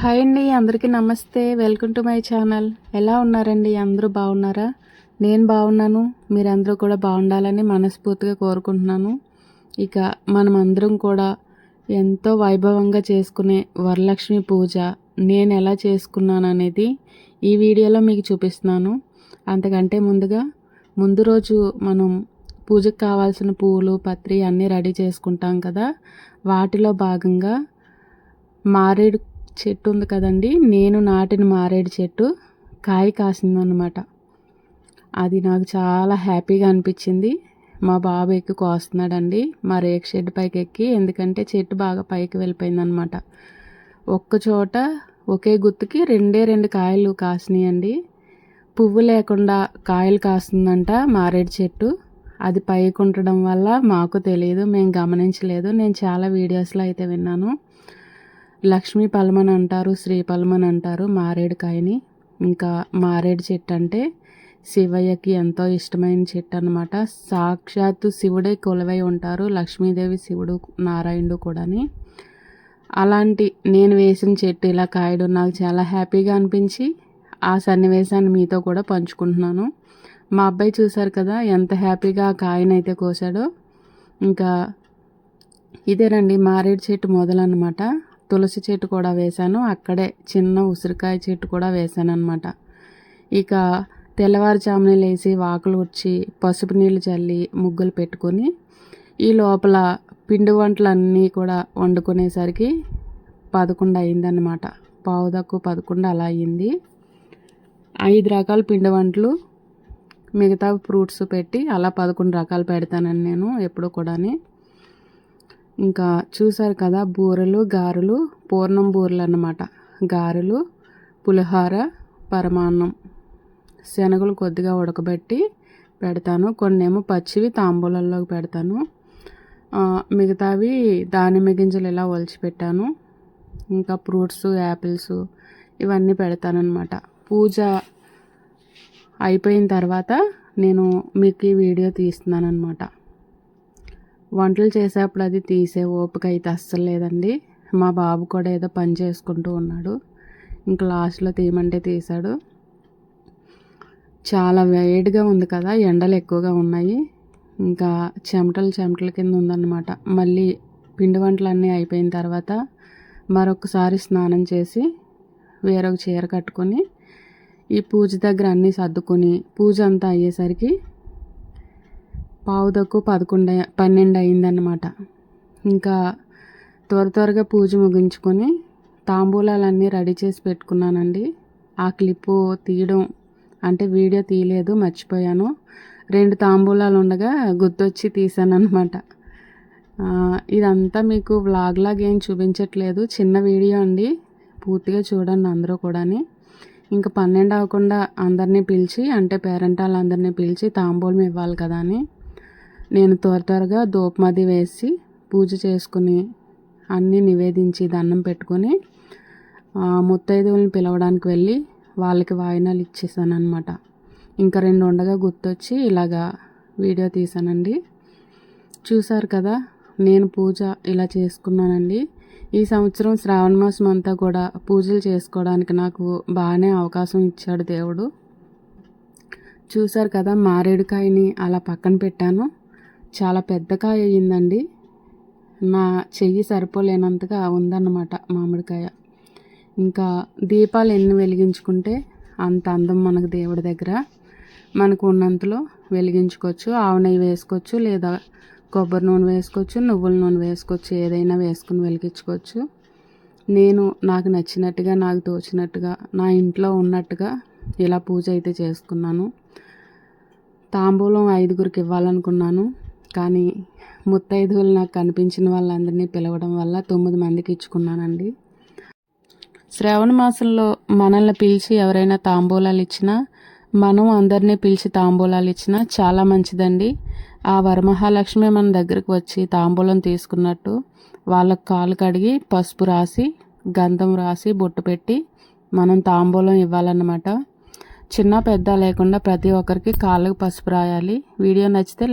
Hi అండి అందరికీ నమస్తే. Welcome to my channel. ఎలా ఉన్నారండి? అందరూ బాగున్నారా? నేను బాగున్నాను. మీరందరూ కూడా బాగుండాలని మనస్ఫూర్తిగా కోరుకుంటున్నాను. ఇక మనం అందరం కూడా ఎంతో వైభవంగా చేసుకునే వరలక్ష్మి పూజ నేను ఎలా చేసుకున్నాను అనేది ఈ వీడియోలో మీకు చూపిస్తున్నాను. అంతకంటే ముందుగా ముందు రోజు మనం పూజకు కావాల్సిన పూలు పత్రి అన్నీ రెడీ చేసుకుంటాం కదా. వాటిలో భాగంగా మారేడు చెట్టు ఉంది కదండి. నేను నాటిన మారేడు చెట్టు కాయ కాసిందనమాట అది నాకు చాలా హ్యాపీగా అనిపించింది. మా బాబు ఎక్కి కోస్తున్నాడండి. మా రేక్ షెడ్ పైకి ఎక్కి ఎందుకంటే చెట్టు బాగా పైకి వెళ్ళిపోయిందనమాట ఒక్క చోట ఒకే గుత్తుకి రెండే రెండు కాయలు కాసినాయండి. పువ్వు లేకుండా కాయలు కాస్తుందంట మారేడు చెట్టు. అది పైకి ఉండడం వల్ల మాకు తెలియదు మేము గమనించలేదు. నేను చాలా వీడియోస్లో అయితే విన్నాను. లక్ష్మీ పలమని అంటారు శ్రీ పలమని అంటారు మారేడుకాయని. ఇంకా మారేడు చెట్టు అంటే శివయ్యకి ఎంతో ఇష్టమైన చెట్టు అనమాట సాక్షాత్తు శివుడే కొలువై ఉంటారు లక్ష్మీదేవి శివుడు నారాయణుడు కూడాని. అలాంటి నేను వేసిన చెట్టు ఇలా కాయడం నాకు చాలా హ్యాపీగా అనిపించి ఆ సన్నివేశాన్ని మీతో కూడా పంచుకుంటున్నాను. మా అబ్బాయి చూశారు కదా ఎంత హ్యాపీగా ఆ కాయనైతే కోసాడో. ఇంకా ఇదేనండి మారేడు చెట్టు మొదలన్నమాట. తులసి చెట్టు కూడా వేశాను. అక్కడే చిన్న ఉసిరికాయ చెట్టు కూడా వేశాను అనమాట ఇక తెల్లవారుజామున లేచి వాకులు వచ్చి పసుపు నీళ్ళు చల్లి ముగ్గులు పెట్టుకొని ఈ లోపల పిండి వంటలన్నీ కూడా వండుకునేసరికి పదకొండు అయిందన్నమాట. పావు తక్కువ పదకొండు అలా అయింది. ఐదు రకాల పిండి వంటలు మిగతా ఫ్రూట్స్ పెట్టి అలా పదకొండు రకాలు పెడతానని నేను ఎప్పుడూ కూడాని ఇంకా చూసారు కదా బూరెలు గారెలు పూర్ణం బూరెలు అన్నమాట. గారెలు పులిహోర పరమాన్నం. శనగలు కొద్దిగా ఉడకబెట్టి పెడతాను. కొన్ని ఏమో పచ్చివి తాంబూలంలోకి పెడతాను. మిగతావి దానిమ్మ గింజలు ఇలా ఒలిచిపెట్టాను ఇంకా ఫ్రూట్స్ యాపిల్స్ ఇవన్నీ పెడతానమాట పూజ అయిపోయిన తర్వాత నేను మీకు ఈ వీడియో తీస్తున్నాను అనమాట వంటలు చేసేప్పుడు అది తీసే ఓపిక అయితే అస్సలు లేదండి. మా బాబు కూడా ఏదో పని చేసుకుంటూ ఉన్నాడు. ఇంకా లాస్ట్లో తీయమంటే తీశాడు చాలా వేడిగా ఉంది కదా ఎండలు ఎక్కువగా ఉన్నాయి. ఇంకా చెమటలు చెమటల కింద ఉందన్నమాట. మళ్ళీ పిండి వంటలు అన్నీ అయిపోయిన తర్వాత మరొకసారి స్నానం చేసి వేరొక చీర కట్టుకొని ఈ పూజ దగ్గర అన్నీ సర్దుకొని పూజ అంతా అయ్యేసరికి పావు తక్కువ పదకొండు పన్నెండు అయిందన్నమాట. ఇంకా త్వర త్వరగా పూజ ముగించుకొని తాంబూలాలన్నీ రెడీ చేసి పెట్టుకున్నానండి. ఆ క్లిప్పు తీయడం అంటే వీడియో తీయలేదు మర్చిపోయాను. రెండు తాంబూలాలు ఉండగా గుర్తొచ్చి తీసాను అనమాట ఇదంతా మీకు వ్లాగ్ లాగా ఏం చూపించట్లేదు. చిన్న వీడియో అండి. పూర్తిగా చూడండి అందరూ కూడాని. ఇంకా పన్నెండు అవ్వకుండా అందరినీ పిలిచి అంటే పేరెంట్ వాళ్ళందరినీ పిలిచి తాంబూలం ఇవ్వాలి కదా అని నేను త్వర త్వరగా దూపమది వేసి పూజ చేసుకుని అన్నీ నివేదించి దండం పెట్టుకొని ముత్తైదువులను పిలవడానికి వెళ్ళి వాళ్ళకి వాయినాలు ఇచ్చేసాను అనమాట ఇంకా రెండు ఉండగా గుర్తొచ్చి ఇలాగా వీడియో తీసానండి. చూసారు కదా నేను పూజ ఇలా చేసుకున్నానండి. ఈ సంవత్సరం శ్రావణ మాసం అంతా కూడా పూజలు చేసుకోవడానికి నాకు బాగానే అవకాశం ఇచ్చాడు దేవుడు. చూసారు కదా మారేడుకాయని అలా పక్కన పెట్టాను. చాలా పెద్ద కాయ అయ్యిందండి. నా చెయ్యి సరిపోలేనంతగా ఉందన్నమాట మామిడికాయ. ఇంకా దీపాలు ఎన్ని వెలిగించుకుంటే అంత అందం మనకు దేవుడి దగ్గర. మనకు ఉన్నంతలో వెలిగించుకోవచ్చు. ఆవు నెయ్యి వేసుకోవచ్చు లేదా కొబ్బరి నూనె వేసుకోవచ్చు నువ్వుల నూనె వేసుకోవచ్చు ఏదైనా వేసుకుని వెలిగించుకోవచ్చు. నేను నాకు నచ్చినట్టుగా నాకు తోచినట్టుగా నా ఇంట్లో ఉన్నట్టుగా ఇలా పూజ అయితే చేసుకున్నాను. తాంబూలం ఐదుగురికి ఇవ్వాలనుకున్నాను. కానీ ముత్తైదువులు నాకు కనిపించిన వాళ్ళందరినీ పిలవడం వల్ల తొమ్మిది మందికి ఇచ్చుకున్నానండి. శ్రావణ మాసంలో మనల్ని పిలిచి ఎవరైనా తాంబూలాలు ఇచ్చినా మనం అందరినీ పిలిచి తాంబూలాలు ఇచ్చినా చాలా మంచిదండి. ఆ వరమహాలక్ష్మి మన దగ్గరకు వచ్చి తాంబూలం తీసుకున్నట్టు వాళ్ళకు కాలు కడిగి పసుపు రాసి గంధం రాసి బొట్టు పెట్టి మనం తాంబూలం ఇవ్వాలన్నమాట. చిన్న పెద్ద లేకుండా ప్రతి ఒక్కరికి కాళ్ళకు పసుపు రాయాలి. వీడియో నచ్చితే